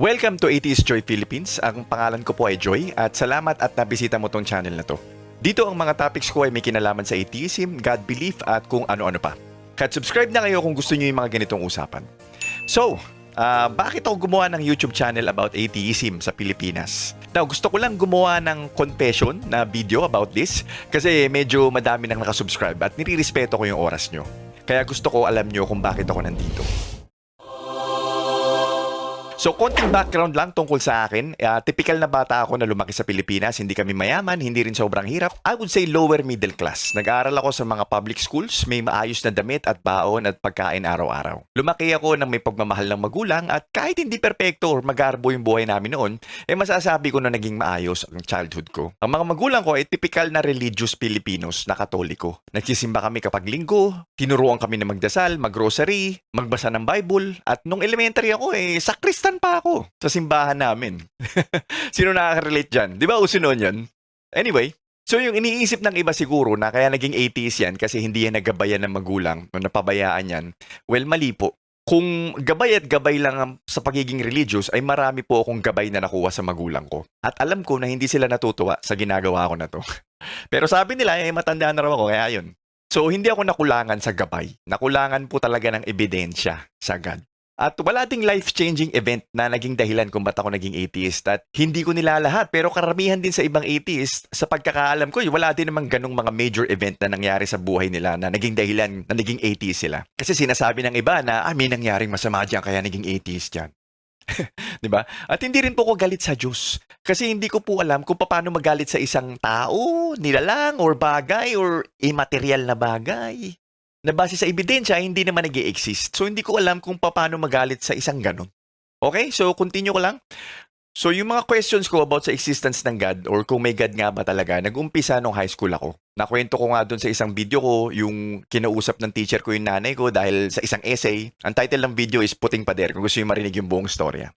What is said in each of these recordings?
Welcome to Atheist Joy Philippines. Ang pangalan ko po ay Joy at salamat at nabisita mo tong channel na to. Dito ang mga topics ko ay may kinalaman sa atheism, God belief at kung ano-ano pa. Kahit subscribe na kayo kung gusto niyo yung mga ganitong usapan. So, ah, bakit ako gumawa ng YouTube channel about atheism sa Pilipinas? Now, gusto ko lang gumawa ng confession na video about this kasi medyo madami nang nakasubscribe at nirirespeto ko yung oras nyo. Kaya gusto ko alam nyo kung bakit ako nandito. So, konting background lang tungkol sa akin. Uh, typical na bata ako na lumaki sa Pilipinas. Hindi kami mayaman, hindi rin sobrang hirap. I would say lower middle class. Nag-aaral ako sa mga public schools, may maayos na damit at baon at pagkain araw-araw. Lumaki ako ng may pagmamahal ng magulang at kahit hindi perpekto or magarbo yung buhay namin noon, eh masasabi ko na naging maayos ang childhood ko. Ang mga magulang ko ay typical na religious Filipinos na katoliko. Nagsisimba kami kapag linggo, tinuruan kami na magdasal, maggrocery, magbasa ng Bible, at nung elementary ako eh, sakristan pa ako sa simbahan namin. Sino nakaka-relate dyan? Di ba uso noon yun? Anyway, so yung iniisip ng iba siguro na kaya naging atheist yan kasi hindi yan nagabayan ng magulang o napabayaan yan, well, mali po. Kung gabay at gabay lang ang- sa pagiging religious ay marami po akong gabay na nakuha sa magulang ko. At alam ko na hindi sila natutuwa sa ginagawa ko na to. Pero sabi nila, eh, matanda na raw ako, kaya yun. So, hindi ako nakulangan sa gabay. Nakulangan po talaga ng ebidensya sa God. At wala ding life-changing event na naging dahilan kung ba't ako naging atheist. At hindi ko nilalahat, pero karamihan din sa ibang atheist, sa pagkakaalam ko, eh, wala din namang ganong mga major event na nangyari sa buhay nila na naging dahilan na naging atheist sila. Kasi sinasabi ng iba na, ah, may nangyaring masama dyan, kaya naging atheist yan. 'Di ba? At hindi rin po ako galit sa Diyos. Kasi hindi ko po alam kung paano magalit sa isang tao, nilalang, or bagay, or immaterial na bagay. Na base sa ebidensya, hindi naman nag exist So, hindi ko alam kung paano magalit sa isang ganon. Okay? So, continue ko lang. So, yung mga questions ko about sa existence ng God or kung may God nga ba talaga, nag-umpisa nung high school ako. Nakwento ko nga doon sa isang video ko, yung kinausap ng teacher ko yung nanay ko dahil sa isang essay. Ang title ng video is Puting Pader, kung gusto yung marinig yung buong storya.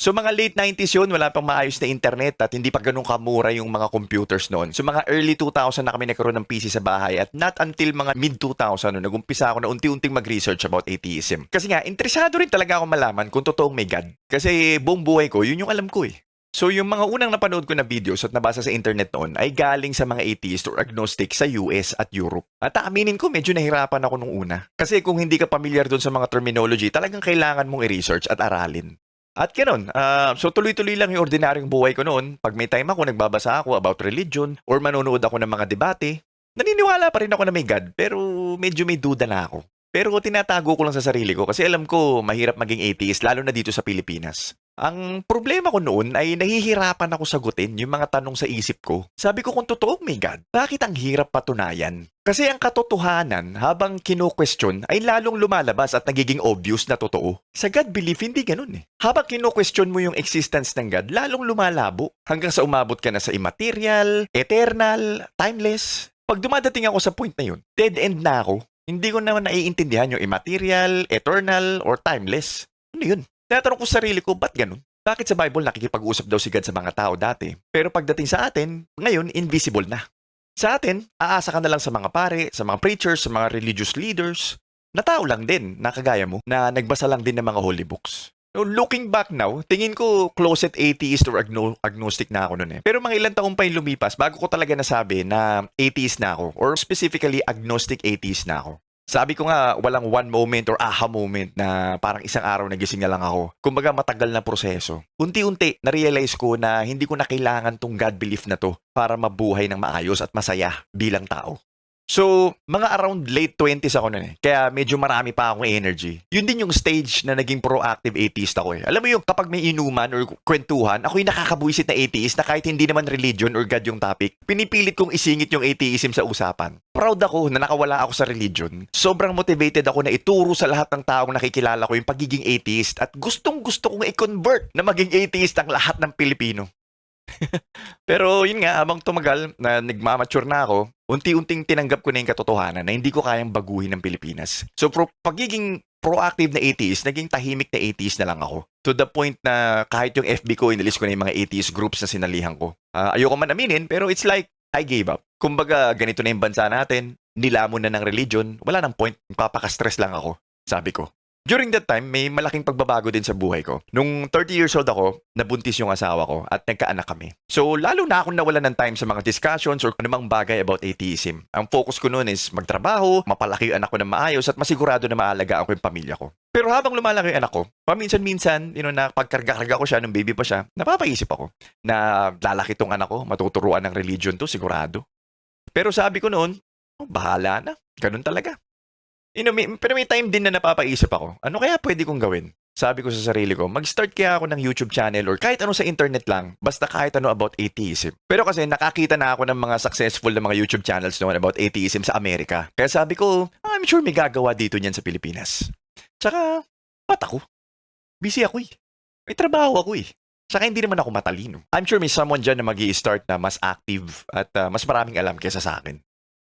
So mga late 90s yun, wala pang maayos na internet at hindi pa ganun kamura yung mga computers noon. So mga early 2000 na kami nagkaroon ng PC sa bahay at not until mga mid 2000 no, nag-umpisa ako na unti-unting mag-research about atheism. Kasi nga, interesado rin talaga ako malaman kung totoong may God. Kasi buong buhay ko, yun yung alam ko eh. So yung mga unang napanood ko na videos at nabasa sa internet noon ay galing sa mga atheist or agnostic sa US at Europe. At aaminin ko, medyo nahirapan ako nung una. Kasi kung hindi ka familiar doon sa mga terminology, talagang kailangan mong i-research at aralin. At ganun, ah, so tuloy-tuloy lang yung ordinaryong buhay ko noon. Pag may time ako, nagbabasa ako about religion or manonood ako ng mga debate. Naniniwala pa rin ako na may God, pero medyo may duda na ako. Pero tinatago ko lang sa sarili ko kasi alam ko mahirap maging atheist lalo na dito sa Pilipinas. Ang problema ko noon ay nahihirapan ako sagutin yung mga tanong sa isip ko. Sabi ko kung totoong may God, bakit ang hirap patunayan? Kasi ang katotohanan habang kino-question ay lalong lumalabas at nagiging obvious na totoo. Sa God belief, hindi ganun eh. Habang kino-question mo yung existence ng God, lalong lumalabo hanggang sa umabot ka na sa immaterial, eternal, timeless. Pag dumadating ako sa point na yun, dead end na ako. Hindi ko naman naiintindihan yung immaterial, eternal, or timeless. Ano yun? Tinatanong ko sa sarili ko, ba't ganun? Bakit sa Bible nakikipag-usap daw si God sa mga tao dati? Pero pagdating sa atin, ngayon, invisible na. Sa atin, aasa ka na lang sa mga pare, sa mga preachers, sa mga religious leaders, na tao lang din, na kagaya mo, na nagbasa lang din ng mga holy books. So, looking back now, tingin ko closet atheist or agno- agnostic na ako noon eh. Pero mga ilang taon pa yung lumipas bago ko talaga nasabi na atheist na ako or specifically agnostic atheist na ako. Sabi ko nga, walang one moment or aha moment na parang isang araw nagising na lang ako. Kumbaga matagal na proseso. Unti-unti, na-realize ko na hindi ko na kailangan tong God belief na to para mabuhay ng maayos at masaya bilang tao. So, mga around late 20s ako nun eh. Kaya medyo marami pa akong energy. Yun din yung stage na naging proactive atheist ako eh. Alam mo yung kapag may inuman or kwentuhan, ako yung nakakabuisit na atheist na kahit hindi naman religion or God yung topic, pinipilit kong isingit yung atheism sa usapan. Proud ako na nakawala ako sa religion. Sobrang motivated ako na ituro sa lahat ng taong nakikilala ko yung pagiging atheist at gustong gusto kong i-convert na maging atheist ang lahat ng Pilipino. Pero yun nga, habang tumagal na nagmamature na ako, unti-unting tinanggap ko na yung katotohanan na hindi ko kayang baguhin ng Pilipinas. So, pro- pagiging proactive na atheist, naging tahimik na atheist na lang ako. To the point na kahit yung FB ko, inalis ko na yung mga atheist groups na sinalihan ko. Ah, ayoko man aminin, pero it's like, I gave up. Kumbaga, ganito na yung bansa natin, nilamon na ng religion, wala nang point, papaka-stress lang ako, sabi ko. During that time, may malaking pagbabago din sa buhay ko. Nung 30 years old ako, nabuntis yung asawa ko at nagkaanak kami. So, lalo na akong nawalan ng time sa mga discussions or anumang bagay about atheism. Ang focus ko noon is magtrabaho, mapalaki yung anak ko ng maayos at masigurado na maalagaan ko yung pamilya ko. Pero habang lumalaki yung anak ko, paminsan-minsan, you know, na pagkarga-karga ko siya nung baby pa siya, napapaisip ako na lalaki tong anak ko, matuturuan ng religion to, sigurado. Pero sabi ko noon, oh, bahala na. Ganun talaga. You know, may, pero may time din na napapaisip ako, ano kaya pwede kong gawin? Sabi ko sa sarili ko, mag-start kaya ako ng YouTube channel or kahit ano sa internet lang, basta kahit ano about atheism. Pero kasi nakakita na ako ng mga successful na mga YouTube channels noon about atheism sa Amerika. Kaya sabi ko, I'm sure may gagawa dito niyan sa Pilipinas. Tsaka, ba't ako? Busy ako eh. May trabaho ako eh. Tsaka hindi naman ako matalino. I'm sure may someone dyan na mag start na mas active at uh, mas maraming alam kesa sa akin.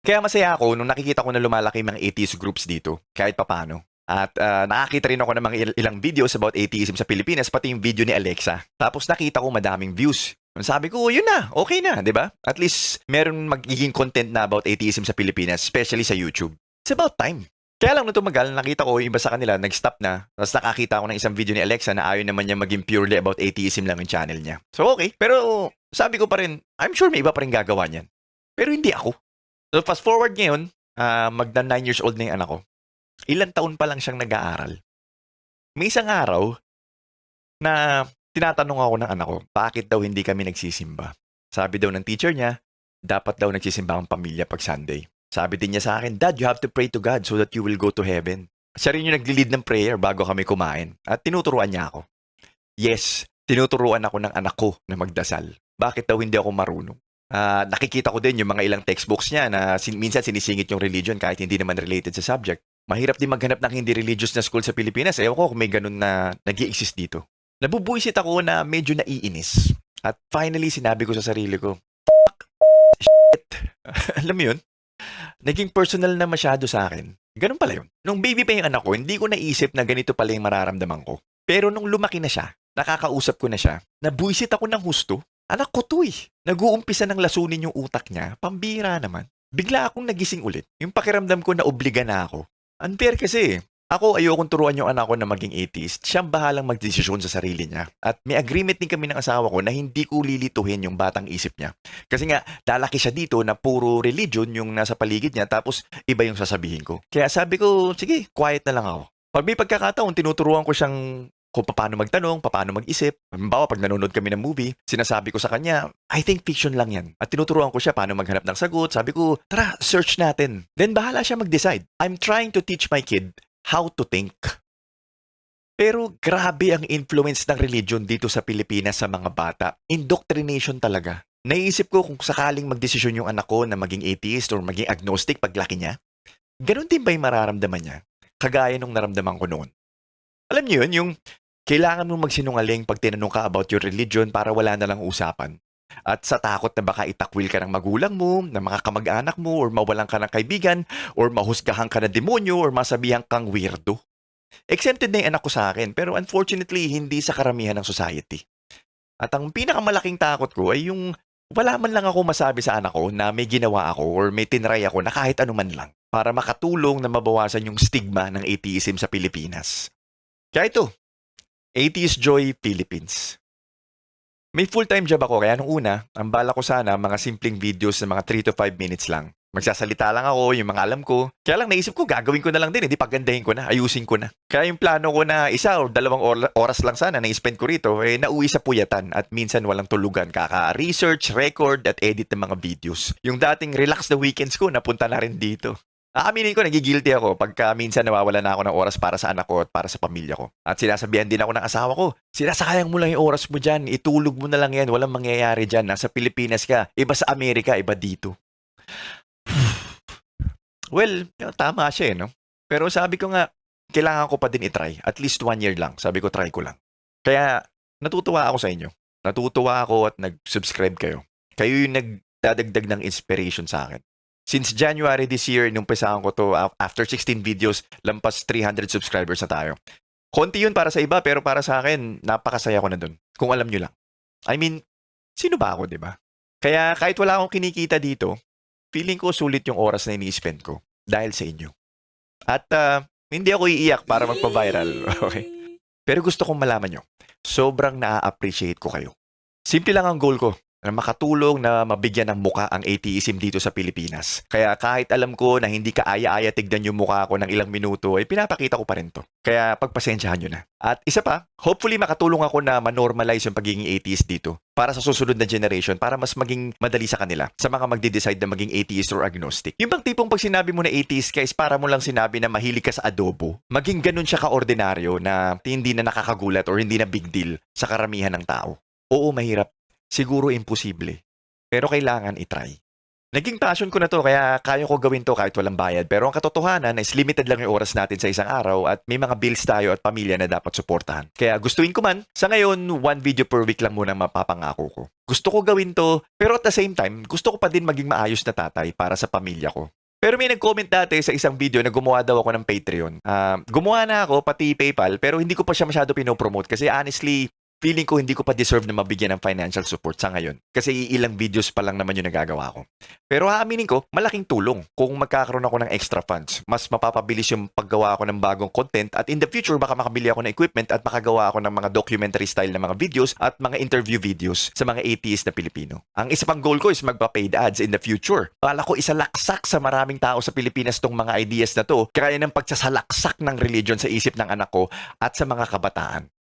Kaya masaya ako nung nakikita ko na lumalaki mga atheist groups dito, kahit papano. At uh, nakakita rin ako ng mga il- ilang videos about atheism sa Pilipinas, pati yung video ni Alexa. Tapos nakita ko madaming views. Sabi ko, yun na, okay na, di ba? At least meron magiging content na about atheism sa Pilipinas, especially sa YouTube. It's about time. Kaya lang nung tumagal, nakita ko yung iba sa kanila, nag-stop na. Tapos nakakita ko ng isang video ni Alexa na ayaw naman niya maging purely about atheism lang yung channel niya. So okay, pero sabi ko pa rin, I'm sure may iba pa rin gagawa niyan. Pero hindi ako. So fast forward ngayon, uh, magda 9 years old na yung anak ko. Ilang taon pa lang siyang nag-aaral. May isang araw na tinatanong ako ng anak ko, bakit daw hindi kami nagsisimba? Sabi daw ng teacher niya, dapat daw nagsisimba ang pamilya pag Sunday. Sabi din niya sa akin, Dad, you have to pray to God so that you will go to heaven. Siya rin yung nagli-lead ng prayer bago kami kumain. At tinuturuan niya ako. Yes, tinuturuan ako ng anak ko na magdasal. Bakit daw hindi ako marunong? Uh, nakikita ko din yung mga ilang textbooks niya na sin- minsan sinisingit yung religion kahit hindi naman related sa subject. Mahirap din maghanap ng hindi religious na school sa Pilipinas. Ewan ko kung may ganun na nag exist dito. Nabubuisit ako na medyo naiinis. At finally, sinabi ko sa sarili ko, shit. Alam mo yun? Naging personal na masyado sa akin. Ganun pala yun. Nung baby pa yung anak ko, hindi ko naisip na ganito pala yung mararamdaman ko. Pero nung lumaki na siya, nakakausap ko na siya, nabuisit ako ng husto. Anak ko to eh. Nag-uumpisa ng lasunin yung utak niya, pambira naman. Bigla akong nagising ulit. Yung pakiramdam ko na obliga na ako. Unfair kasi eh. Ako, ayokong turuan yung anak ko na maging atheist. Siyang bahalang magdesisyon sa sarili niya. At may agreement din kami ng asawa ko na hindi ko lilituhin yung batang isip niya. Kasi nga, lalaki siya dito na puro religion yung nasa paligid niya tapos iba yung sasabihin ko. Kaya sabi ko, sige, quiet na lang ako. Pag may pagkakataon, tinuturuan ko siyang kung paano magtanong, paano mag-isip. Halimbawa, pag nanonood kami ng movie, sinasabi ko sa kanya, I think fiction lang yan. At tinuturuan ko siya paano maghanap ng sagot. Sabi ko, tara, search natin. Then bahala siya mag-decide. I'm trying to teach my kid how to think. Pero grabe ang influence ng religion dito sa Pilipinas sa mga bata. Indoctrination talaga. Naisip ko kung sakaling magdesisyon yung anak ko na maging atheist or maging agnostic paglaki niya, ganun din ba yung mararamdaman niya? Kagaya nung naramdaman ko noon. Alam niyo yun, yung kailangan mong magsinungaling pag tinanong ka about your religion para wala na lang usapan. At sa takot na baka itakwil ka ng magulang mo, ng mga kamag-anak mo, or mawalan ka ng kaibigan, or mahusgahan ka ng demonyo, or masabihan kang weirdo. Exempted na yung anak ko sa akin, pero unfortunately, hindi sa karamihan ng society. At ang pinakamalaking takot ko ay yung wala man lang ako masabi sa anak ko na may ginawa ako or may tinry ako na kahit ano man lang para makatulong na mabawasan yung stigma ng atheism sa Pilipinas. Kaya ito, Atheist Joy Philippines. May full-time job ako kaya nung una, ang bala ko sana mga simpleng videos na mga 3 to 5 minutes lang. Magsasalita lang ako, yung mga alam ko. Kaya lang naisip ko, gagawin ko na lang din, hindi pagandahin ko na, ayusin ko na. Kaya yung plano ko na isa o dalawang or- oras lang sana na spend ko rito, eh nauwi sa puyatan at minsan walang tulugan. Kaka-research, record at edit ng mga videos. Yung dating relax na weekends ko, napunta na rin dito. Aaminin ko, nagigilty ako pagka minsan nawawala na ako ng oras para sa anak ko at para sa pamilya ko. At sinasabihan din ako ng asawa ko, sinasayang mo lang yung oras mo dyan, itulog mo na lang yan, walang mangyayari dyan. Nasa Pilipinas ka, iba sa Amerika, iba dito. well, tama siya eh, no? Pero sabi ko nga, kailangan ko pa din itry. At least one year lang. Sabi ko, try ko lang. Kaya, natutuwa ako sa inyo. Natutuwa ako at nag-subscribe kayo. Kayo yung nagdadagdag ng inspiration sa akin. Since January this year, nung pesahan ko to, after 16 videos, lampas 300 subscribers na tayo. Konti yun para sa iba, pero para sa akin, napakasaya ko na dun. Kung alam nyo lang. I mean, sino ba ako, di ba? Kaya kahit wala akong kinikita dito, feeling ko sulit yung oras na ini-spend ko dahil sa inyo. At uh, Hindi ako iiyak para magpa-viral. Okay? Pero gusto kong malaman nyo, sobrang na-appreciate ko kayo. Simple lang ang goal ko, na makatulong na mabigyan ng muka ang atheism dito sa Pilipinas. Kaya kahit alam ko na hindi ka aya-aya tignan yung mukha ko ng ilang minuto, ay pinapakita ko pa rin to. Kaya pagpasensyahan nyo na. At isa pa, hopefully makatulong ako na manormalize yung pagiging atheist dito para sa susunod na generation para mas maging madali sa kanila sa mga magde-decide na maging atheist or agnostic. Yung bang tipong pag sinabi mo na atheist ka is para mo lang sinabi na mahilig ka sa adobo, maging ganun siya ka-ordinaryo na hindi na nakakagulat or hindi na big deal sa karamihan ng tao. Oo, mahirap. Siguro imposible. Pero kailangan itry. Naging passion ko na to kaya kaya ko gawin to kahit walang bayad. Pero ang katotohanan is limited lang yung oras natin sa isang araw at may mga bills tayo at pamilya na dapat suportahan. Kaya gustuin ko man, sa ngayon, one video per week lang muna ang mapapangako ko. Gusto ko gawin to, pero at the same time, gusto ko pa din maging maayos na tatay para sa pamilya ko. Pero may nag-comment dati sa isang video na gumawa daw ako ng Patreon. Ah, gumawa na ako, pati PayPal, pero hindi ko pa siya masyado pinopromote kasi honestly, feeling ko hindi ko pa deserve na mabigyan ng financial support sa ngayon. Kasi ilang videos pa lang naman yung nagagawa ko. Pero haaminin ko, malaking tulong kung magkakaroon ako ng extra funds. Mas mapapabilis yung paggawa ko ng bagong content at in the future baka makabili ako ng equipment at makagawa ako ng mga documentary style na mga videos at mga interview videos sa mga atheist na Pilipino. Ang isa pang goal ko is magpa-paid ads in the future. Bala ko isalaksak sa maraming tao sa Pilipinas tong mga ideas na to kaya ng pagsasalaksak ng religion sa isip ng anak ko at sa mga kabataan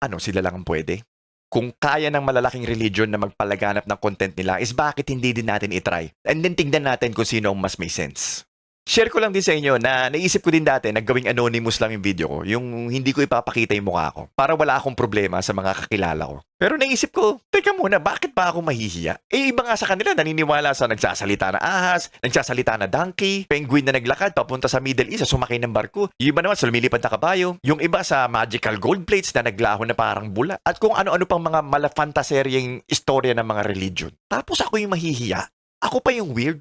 ano sila lang ang pwede? Kung kaya ng malalaking religion na magpalaganap ng content nila, is bakit hindi din natin itry? And then tingnan natin kung sino ang mas may sense. Share ko lang din sa inyo na naisip ko din dati na gawing anonymous lang yung video ko, yung hindi ko ipapakita yung mukha ko, para wala akong problema sa mga kakilala ko. Pero naisip ko, teka muna, bakit ba ako mahihiya? Eh, iba nga sa kanila, naniniwala sa nagsasalita na ahas, nagsasalita na donkey, penguin na naglakad papunta sa Middle East, sumakay ng barko. Yung iba naman sa lumilipad na kabayo, yung iba sa magical gold plates na naglaho na parang bula, at kung ano-ano pang mga malafantaseryeng istorya ng mga religion. Tapos ako yung mahihiya. Ako pa yung weird.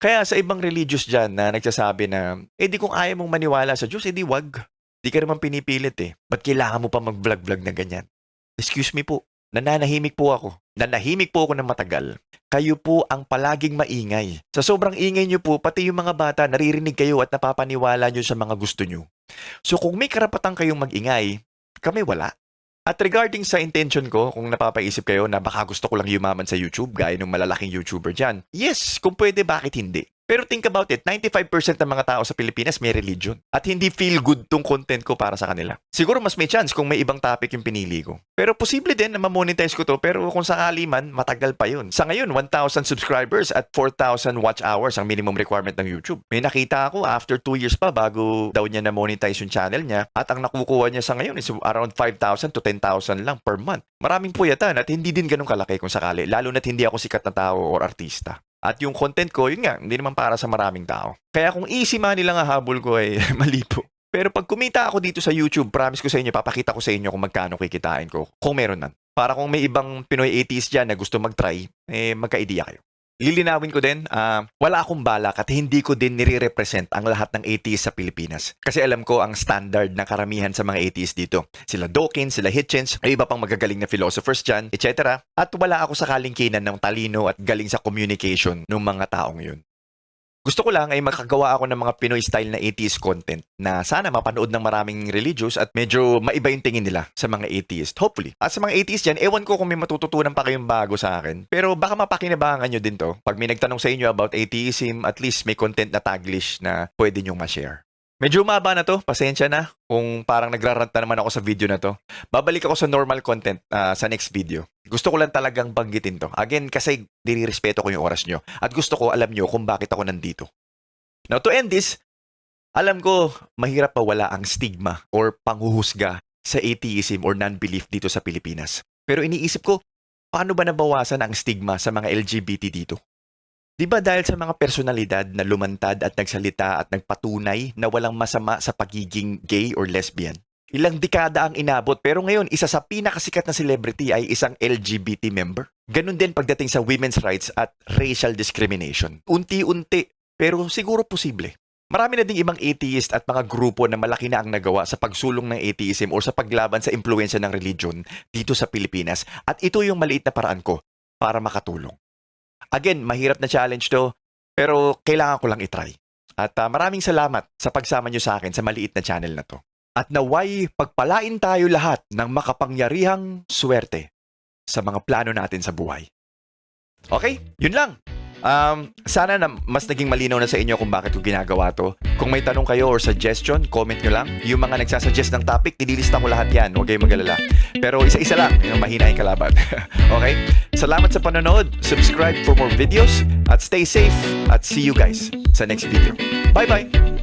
Kaya sa ibang religious dyan na nagsasabi na, eh di kung ayaw mong maniwala sa Diyos, eh di wag. Di ka naman pinipilit eh. Ba't kailangan mo pa mag-vlog-vlog na ganyan? Excuse me po, nananahimik po ako. Nanahimik po ako ng matagal. Kayo po ang palaging maingay. Sa sobrang ingay nyo po, pati yung mga bata, naririnig kayo at napapaniwala nyo sa mga gusto nyo. So kung may karapatan kayong mag-ingay, kami wala. At regarding sa intention ko, kung napapaisip kayo na baka gusto ko lang yumaman sa YouTube, gaya ng malalaking YouTuber dyan, yes, kung pwede, bakit hindi? Pero think about it, 95% ng mga tao sa Pilipinas may religion. At hindi feel good tong content ko para sa kanila. Siguro mas may chance kung may ibang topic yung pinili ko. Pero posible din na ma-monetize ko to, pero kung sakali man, matagal pa yun. Sa ngayon, 1,000 subscribers at 4,000 watch hours ang minimum requirement ng YouTube. May nakita ako after 2 years pa bago daw niya na-monetize yung channel niya. At ang nakukuha niya sa ngayon is around 5,000 to 10,000 lang per month. Maraming puyatan at hindi din ganun kalaki kung sakali. Lalo na't hindi ako sikat na tao or artista. At yung content ko, yun nga, hindi naman para sa maraming tao. Kaya kung easy money lang ang habol ko, eh, mali po. Pero pag kumita ako dito sa YouTube, promise ko sa inyo, papakita ko sa inyo kung magkano kikitain ko. Kung meron nan. Para kung may ibang Pinoy 80s dyan na gusto mag-try, eh, magka-idea kayo. Lilinawin ko din, ah, wala akong balak at hindi ko din nire-represent ang lahat ng atheists sa Pilipinas. Kasi alam ko ang standard ng karamihan sa mga atheists dito. Sila Dawkins, sila Hitchens, ay iba pang magagaling na philosophers dyan, etc. At wala ako sa kalingkinan ng talino at galing sa communication ng mga taong yun. Gusto ko lang ay makagawa ako ng mga Pinoy style na atheist content na sana mapanood ng maraming religious at medyo maiba yung tingin nila sa mga atheist. Hopefully. At sa mga atheist dyan, ewan ko kung may matututunan pa kayong bago sa akin. Pero baka mapakinabangan nyo din to. Pag may nagtanong sa inyo about atheism, at least may content na taglish na pwede nyong ma-share. Medyo umaba na to, pasensya na kung parang nagrarant na naman ako sa video na to. Babalik ako sa normal content ah, sa next video. Gusto ko lang talagang banggitin to. Again, kasi dinirespeto ko yung oras nyo. At gusto ko alam nyo kung bakit ako nandito. Now, to end this, alam ko mahirap pa wala ang stigma or panghuhusga sa atheism or non-belief dito sa Pilipinas. Pero iniisip ko, paano ba nabawasan ang stigma sa mga LGBT dito? Di ba dahil sa mga personalidad na lumantad at nagsalita at nagpatunay na walang masama sa pagiging gay or lesbian? Ilang dekada ang inabot pero ngayon isa sa pinakasikat na celebrity ay isang LGBT member. Ganon din pagdating sa women's rights at racial discrimination. Unti-unti pero siguro posible. Marami na ding ibang atheist at mga grupo na malaki na ang nagawa sa pagsulong ng atheism o sa paglaban sa impluensya ng religion dito sa Pilipinas at ito yung maliit na paraan ko para makatulong. Again, mahirap na challenge to, pero kailangan ko lang itry. At ah, maraming salamat sa pagsama nyo sa akin sa maliit na channel na to. At naway pagpalain tayo lahat ng makapangyarihang swerte sa mga plano natin sa buhay. Okay, yun lang. Um, sana na mas naging malinaw na sa inyo kung bakit ko ginagawa to. Kung may tanong kayo or suggestion, comment nyo lang. Yung mga nagsasuggest ng topic, nililista ko lahat yan. Huwag kayong mag-alala. Pero isa-isa lang, yung mahina yung kalaban. okay? Salamat sa panonood. Subscribe for more videos. At stay safe. At see you guys sa next video. Bye-bye!